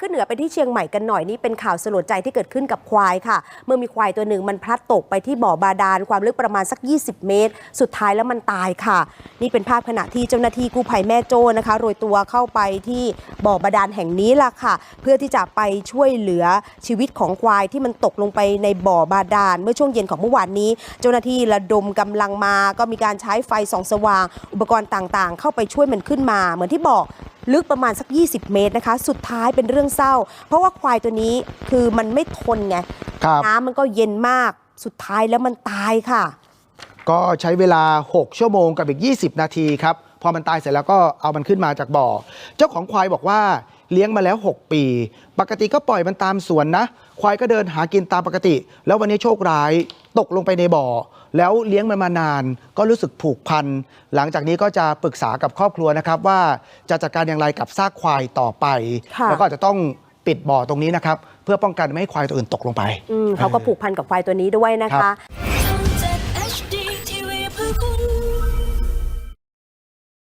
ขึ้นเหนือไปที่เชียงใหม่กันหน่อยนี่เป็นข่าวสลดใจที่เกิดขึ้นกับควายค่ะ เมื่อมีควายตัวหนึ่งมันพลัดตกไปที่บ่อบาดาลความลึกประมาณสัก 20 เมตร สุดท้ายแล้วมันตายค่ะ นี่เป็นภาพขณะที่เจ้าหน้าที่กู้ภัยแม่โจ้นะคะโรยตัวเข้าไปที่บ่อบาดาลแห่งนี้ล่ะค่ะ เพื่อที่จะไปช่วยเหลือชีวิตของควายที่มันตกลงไปในบ่อบาดาลเมื่อช่วงเย็นของเมื่อวานนี้ เจ้าหน้าที่ระดมกำลังมา ก็มีการใช้ไฟส่องสว่าง อุปกรณ์ต่างๆ เข้าไปช่วยมันขึ้นมา เหมือนที่บอก ลึกประมาณสัก 20 เมตรนะคะ สุดท้ายเป็นเรื่องเศร้า เพราะว่าควายตัวนี้คือมันไม่ทนไงครับน้ำมันก็เย็นมากสุดท้ายแล้วมันตายค่ะ ก็ใช้เวลา 6 ชั่วโมงกับอีก 20 นาทีครับ พอมันตายเสร็จแล้วก็เอามันขึ้นมาจากบ่อ เจ้าของควายบอกว่าเลี้ยงมาแล้ว 6 ปี ปกติก็ปล่อยมันตามสวนนะ ควายก็เดินหากินตามปกติ แล้ววันนี้โชคร้าย ตกลงไปในบ่อ แล้วเลี้ยงมันมานานก็รู้สึกผูกพัน หลังจากนี้ก็จะปรึกษากับครอบครัวนะครับ ว่าจะจัดการอย่างไรกับซากควายต่อไป แล้วก็จะต้องปิดบ่อตรงนี้นะครับ เพื่อป้องกันไม่ให้ควายตัวอื่นตกลงไปเขาก็ผูกพันกับควายตัวนี้ด้วยนะคะ